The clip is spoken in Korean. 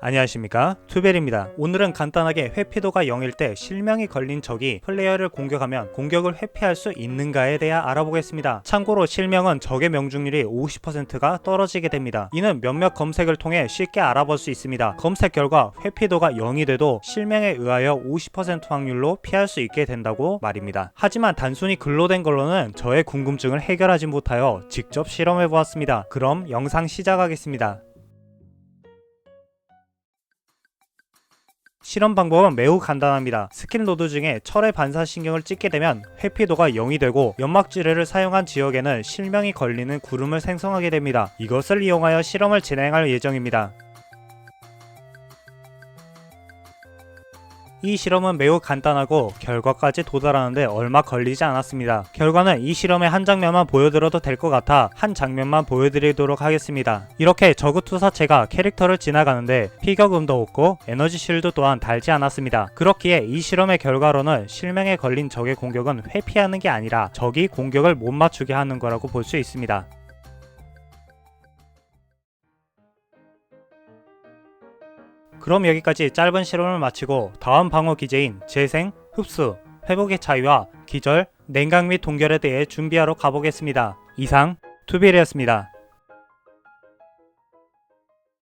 안녕하십니까? 투벨입니다. 오늘은 간단하게 회피도가 0일 때 실명이 걸린 적이 플레이어를 공격하면 공격을 회피할 수 있는가에 대해 알아보겠습니다. 참고로 실명은 적의 명중률이 50%가 떨어지게 됩니다. 이는 몇몇 검색을 통해 쉽게 알아볼 수 있습니다. 검색 결과 회피도가 0이 돼도 실명에 의하여 50% 확률로 피할 수 있게 된다고 말입니다. 하지만 단순히 글로 된 걸로는 저의 궁금증을 해결하지 못하여 직접 실험해 보았습니다. 그럼 영상 시작하겠습니다 실험 방법은 매우 간단합니다. 스킨 로드 중에 철의 반사신경을 찍게 되면 회피도가 0이 되고 연막지뢰를 사용한 지역에는 실명이 걸리는 구름을 생성하게 됩니다. 이것을 이용하여 실험을 진행할 예정입니다. 이 실험은 매우 간단하고 결과까지 도달하는데 얼마 걸리지 않았습니다. 결과는 이 실험의 한 장면만 보여드려도 될 것 같아 한 장면만 보여드리도록 하겠습니다. 이렇게 저그 투사체가 캐릭터를 지나가는데 피격음도 없고 에너지 실드 또한 달지 않았습니다. 그렇기에 이 실험의 결과로는 실명에 걸린 적의 공격은 회피하는 게 아니라 적이 공격을 못 맞추게 하는 거라고 볼 수 있습니다. 그럼 여기까지 짧은 실험을 마치고 다음 방어 기제인 재생, 흡수, 회복의 차이와 기절, 냉각 및 동결에 대해 준비하러 가보겠습니다. 이상 투비리였습니다.